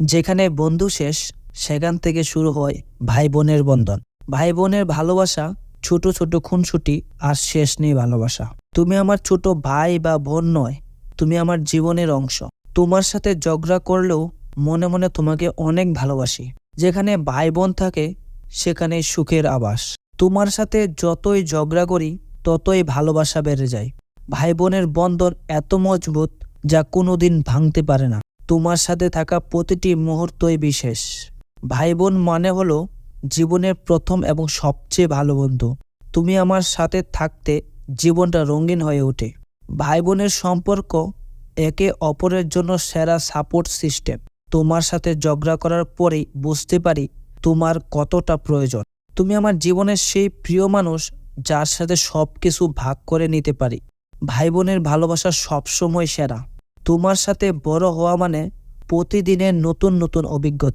যেখানে বন্ধু শেষ, সেখান থেকে শুরু হয় ভাই বোনের বন্ধন। ভাই বোনের ভালোবাসা, ছোট ছোট খুনসুটি আর শেষ নেই ভালোবাসা। তুমি আমার ছোট ভাই বা বোন নয়, তুমি আমার জীবনের অংশ। তোমার সাথে ঝগড়া করলেও মনে মনে তোমাকে অনেক ভালোবাসি। যেখানে ভাই বোন থাকে সেখানে সুখের আবাস। তোমার সাথে যতই ঝগড়া করি, ততই ভালোবাসা বেড়ে যায়। ভাই বোনের বন্ধন এত মজবুত, যা কোনোদিন ভাঙতে পারে না। তোমার সাথে থাকা প্রতিটি মুহূর্তই বিশেষ। ভাই বোন মানে হলো জীবনের প্রথম এবং সবচেয়ে ভালো বন্ধু। তুমি আমার সাথে থাকতে জীবনটা রঙিন হয়ে ওঠে। ভাই বোনের সম্পর্ক একে অপরের জন্য সেরা সাপোর্ট সিস্টেম। তোমার সাথে ঝগড়া করার পরেই বুঝতে পারি তোমার কতটা প্রয়োজন। তুমি আমার জীবনের সেই প্রিয় মানুষ যার সাথে সব কিছু ভাগ করে নিতে পারি। ভাই বোনের ভালোবাসা সবসময় সেরা। তোমার সাথে বড় হওয়া মানে প্রতিদিনের নতুন নতুন অভিজ্ঞতা।